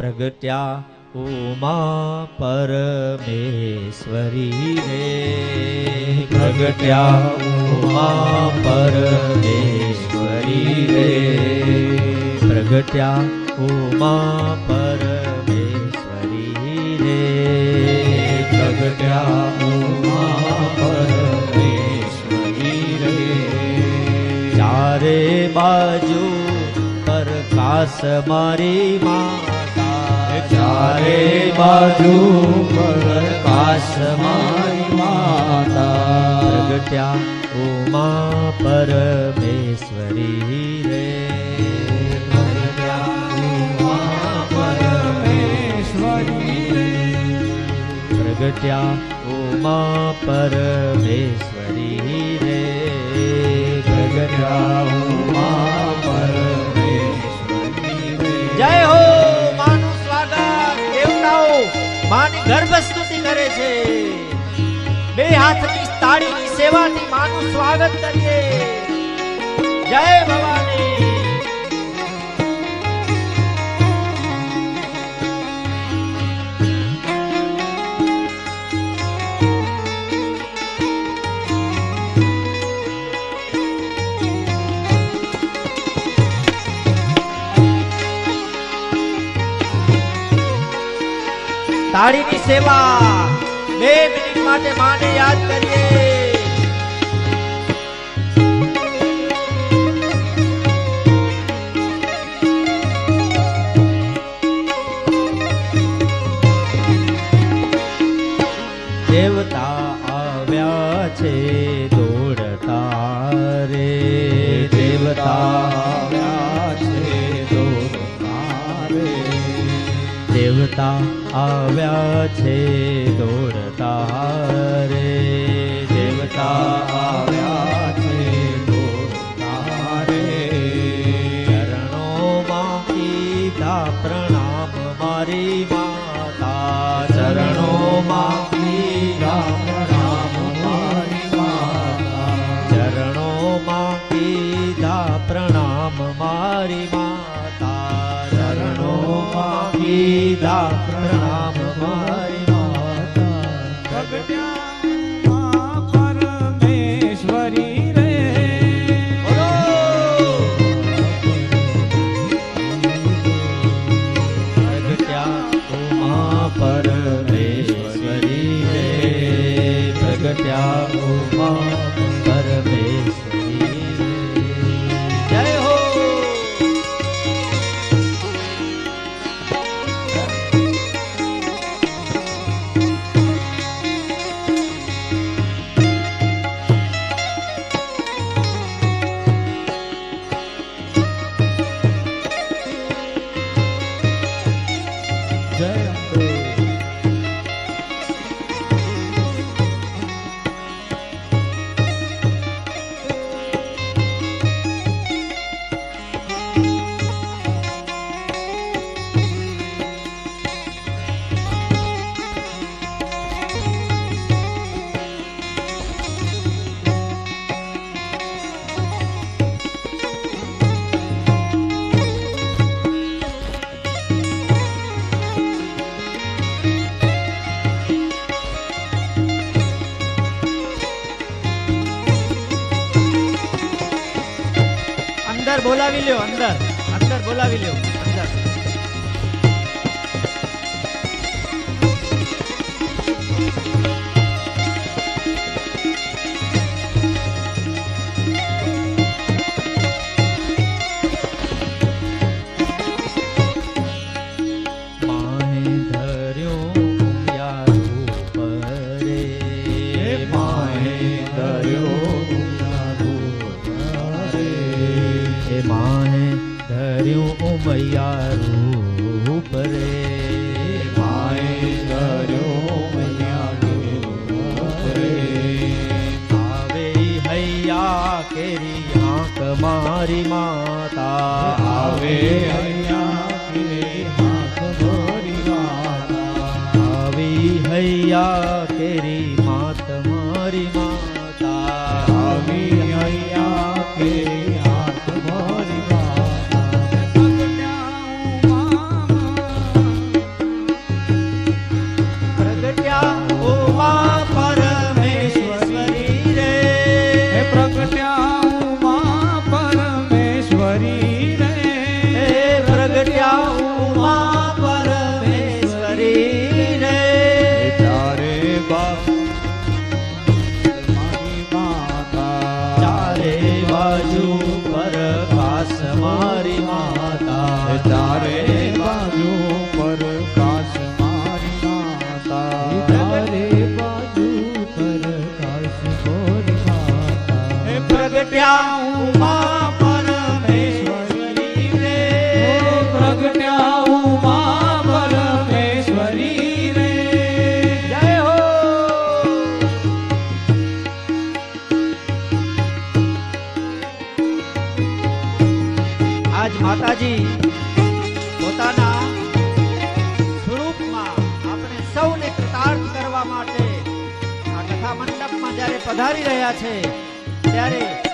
પ્રગટ્યા ઉમા પરમેશ્વરી રે પ્રગટ્યા ઉમા પરમેશ્વરી રે પ્રગટ્યા ઉમા પરમેશ્વરી રે પ્રગટ્યા ઉમા પરમેશ્વરી રે ચારે બાજુ પ્રકાશ મારી માતા ચારે બાજુ પ્રકાશ મારી માતા પ્રગટ્યા ઉમા પરમેશ્વરી રે ઉમા પરમેશ્વરી પ્રગટ્યા ઉમા પરમેશ્વરી રે પ્રગટ્યા ઉમા પરમેશ્વરી રે જય હો માની ગર્ભ સ્તુતિ કરે છે. બે હાથની તાળીની સેવાથી માનું સ્વાગત કરીએ. જય ભવાની. તાળીની સેવા બે મિનિટ માટે માને યાદ કરીએ. દેવતા આવ્યા છે દોડતા દેવતા છે દોડતા દેવતા આવ્યા છે દોડતા રે દેવતા આવ્યા છે દોડતા રે ચરણોમાં કીધા પ્રણામ મારી માતા. ચરણોમાં કીધા પ્રણામ મારી માતા. ચરણોમાં કીધા પ્રણામ મારી માતા ચરણોમાં કીધા પ્રણામ બોલાવી લ્યો અંદર. અંદર બોલાવી લ્યો. કેરી આંખ મારી માતા. આવે હૈયા હાથ ધરી માતા. આવી હૈયા રહ્યા છે. ત્યારે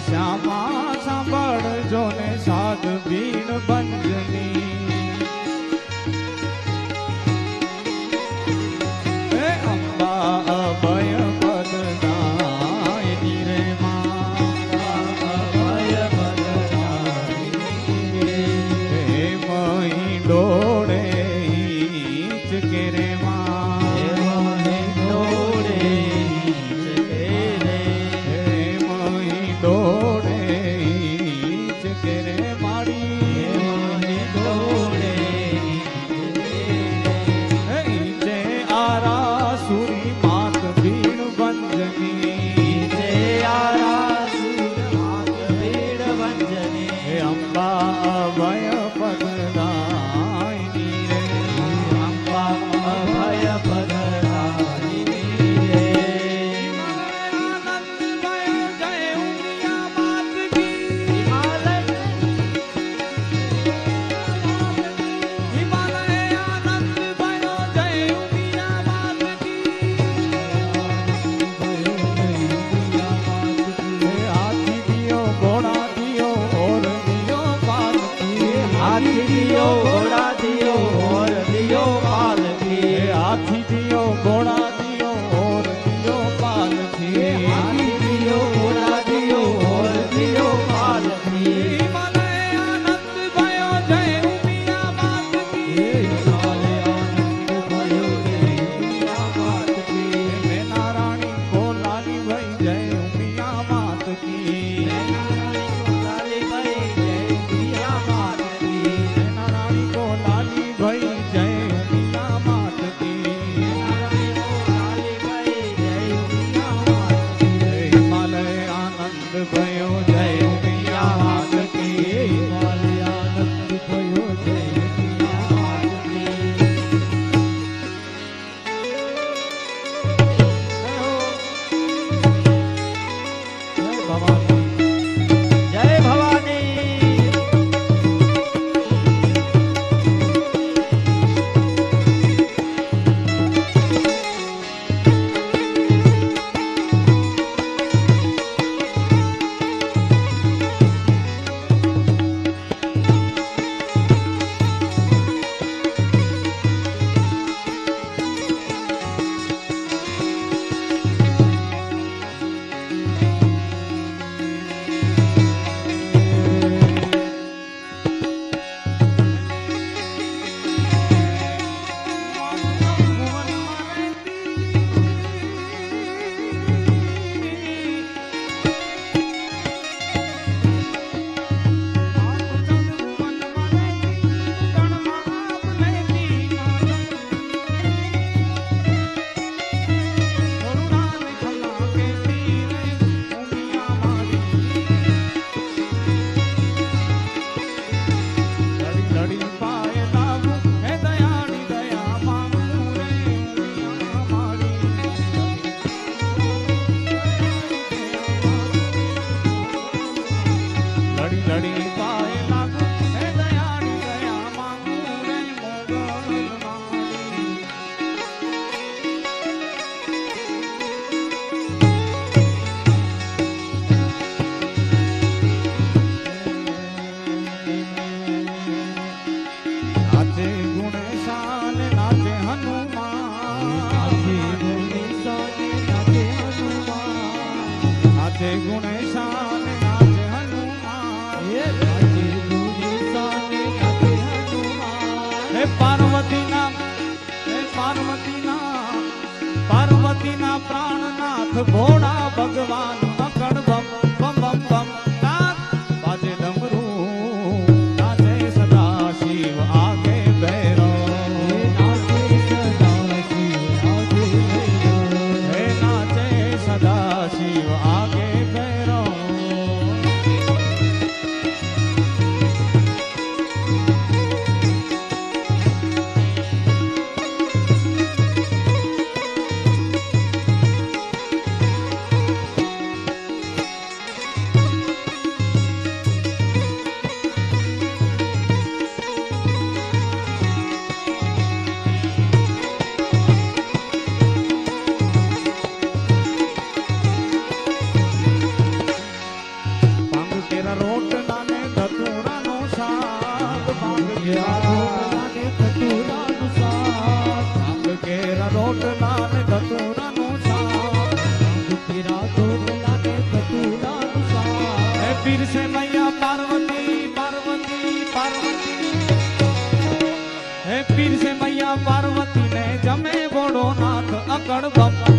શ્યામા સાંભળજો ને સાધ ભીડ બંજની ગણવમ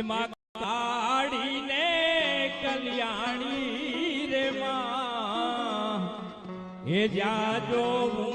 એમાં કાળી ને કલ્યાણી રે માં. એ જાજો જો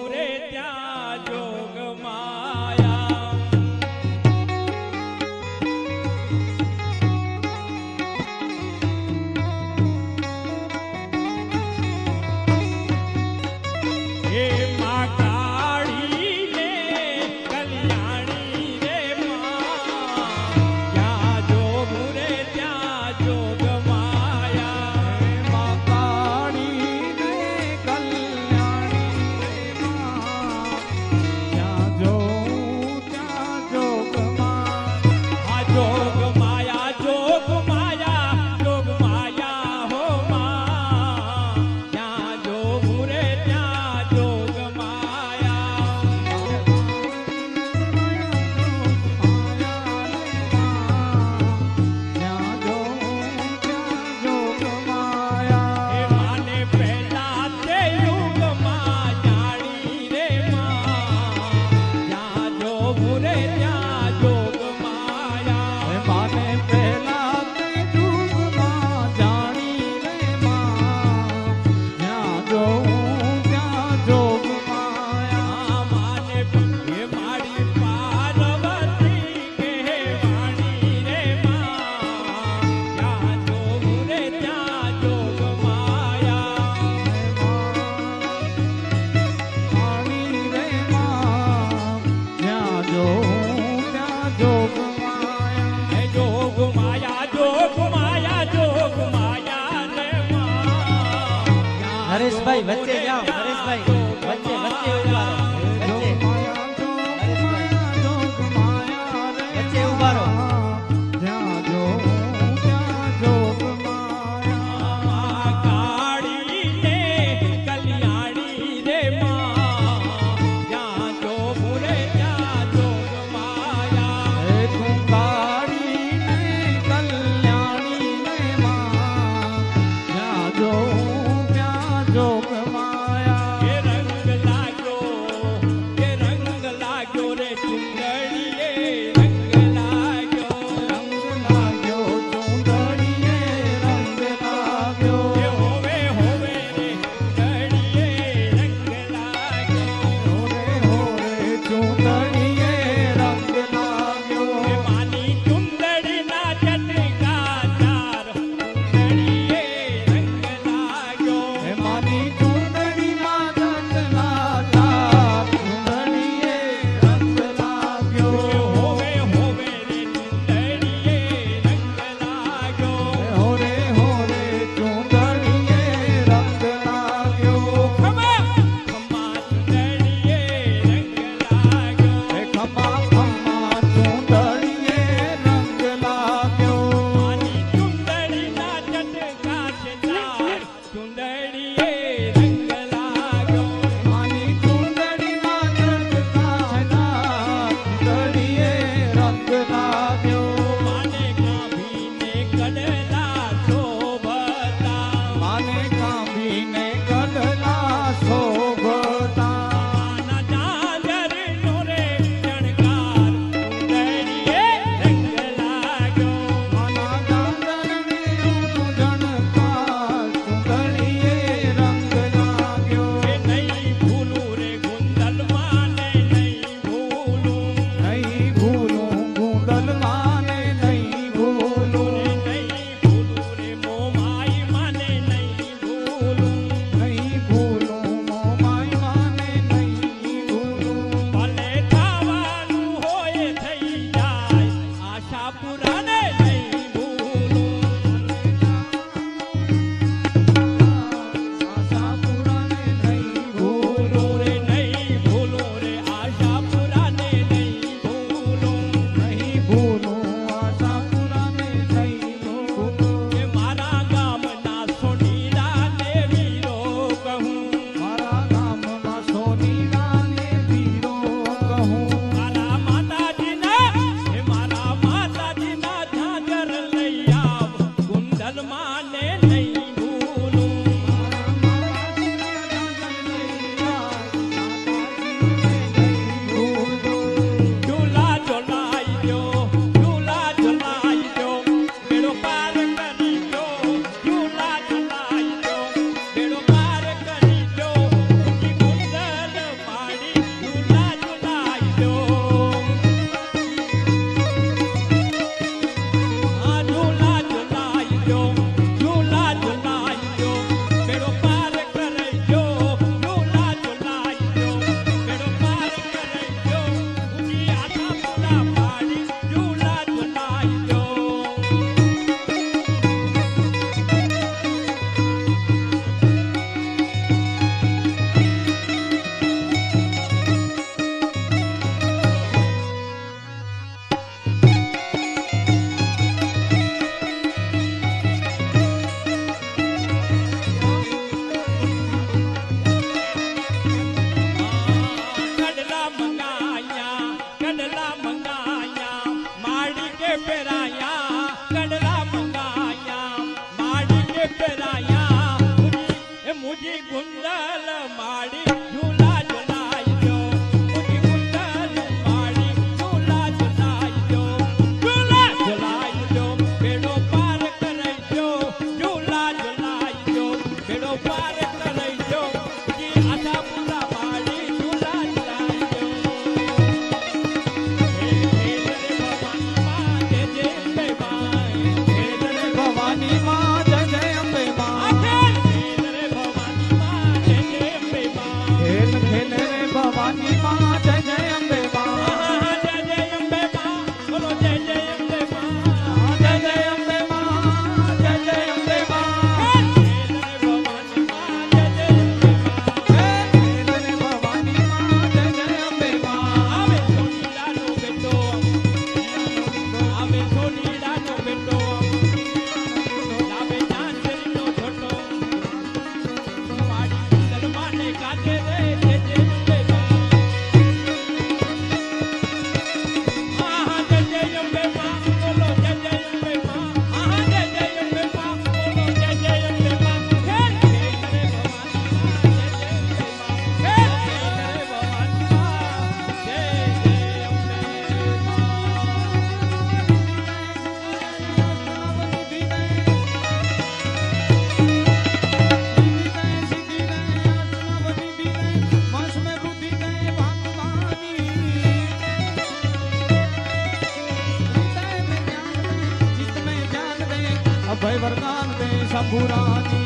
दे शंभुरानी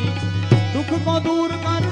दुख को दूर कर